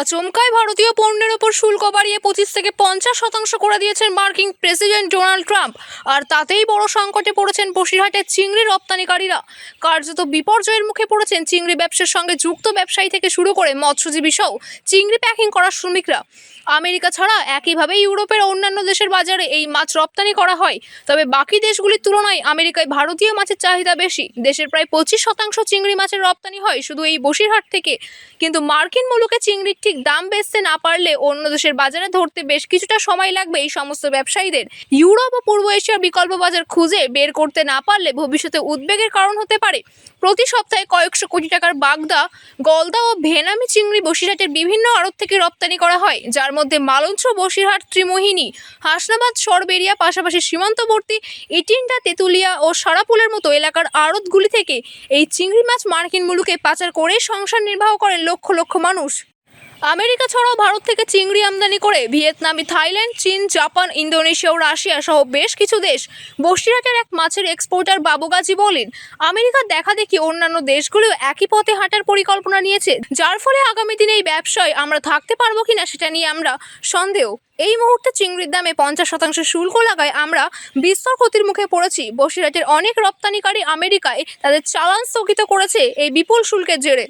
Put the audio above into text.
আচমকায় ভারতীয় পণ্যের ওপর শুল্ক বাড়িয়ে পঁচিশ থেকে পঞ্চাশ শতাংশ করে দিয়েছেন মার্কিন প্রেসিডেন্ট ডোনাল্ড ট্রাম্প। আর তাতেই বড় সংকটে পড়েছেন বসিরহাটের চিংড়ি রপ্তানিকারীরা। কার্যত বিপর্যয়ের মুখে পড়েছেন চিংড়ি ব্যবসার সঙ্গে যুক্ত ব্যবসায়ী থেকে শুরু করে মৎস্যজীবী সহ চিংড়ি প্যাকিং করার শ্রমিকরা। আমেরিকা ছাড়া একইভাবে ইউরোপের অন্যান্য দেশের বাজারে এই মাছ রপ্তানি করা হয়। তবে বাকি দেশগুলির তুলনায় আমেরিকায় ভারতীয় মাছের চাহিদা বেশি। দেশের প্রায় পঁচিশ শতাংশ চিংড়ি মাছের রপ্তানি হয় শুধু এই বসিরহাট থেকে। কিন্তু মার্কিন মুলুকে চিংড়ির ঠিক দাম বেচতে না পারলে অন্য দেশের বাজারে ধরতে বেশ কিছুটা সময় লাগবে এই সমস্ত ব্যবসায়ীদের। ইউরোপ ও পূর্ব এশিয়ার বিকল্প বাজার খুঁজে বের করতে না পারলে ভবিষ্যতে উদ্বেগের কারণ হতে পারে। প্রতি সপ্তাহে কয়েকশো কোটি টাকার বাগদা, গলদা ও ভেনামি চিংড়ি বসিরহাটের বিভিন্ন আড়ত থেকে রপ্তানি করা হয়, যার মধ্যে মালঞ্চ, বসিরহাট, ত্রিমোহিনী, হাসনাবাদ, সরবেরিয়া, পাশাপাশি সীমান্তবর্তী ইটিন্ডা, তেঁতুলিয়া ও সারাপুলের মতো এলাকার আড়তগুলি থেকে এই চিংড়ি মাছ মার্কিন মুলুকে পাচার করে সংসার নির্বাহ করেন লক্ষ লক্ষ মানুষ। আমেরিকা ছাড়াও ভারত থেকে চিংড়ি আমদানি করে ভিয়েতনামি, থাইল্যান্ড, চীন, জাপান, ইন্দোনেশিয়া ও রাশিয়া সহ বেশ কিছু দেশ বসিরহাটের এক মাছের এক্সপোর্টার বাবুগাজী বলেন আমেরিকার দেখা দেখি অন্যান্য দেশগুলিও একই পথে হাঁটার পরিকল্পনা নিয়েছে, যার ফলে আগামী দিনে এই ব্যবসায় আমরা থাকতে পারব কিনা সেটা নিয়ে আমরা সন্দেহ। এই মুহূর্তে চিংড়ির দামে পঞ্চাশ শতাংশ শুল্ক লাগায় আমরা বিস্তর ক্ষতির মুখে পড়েছি। বসিরহাটের অনেক রপ্তানিকারী আমেরিকায় তাদের চালান স্থগিত করেছে এই বিপুল শুল্কের জেরে।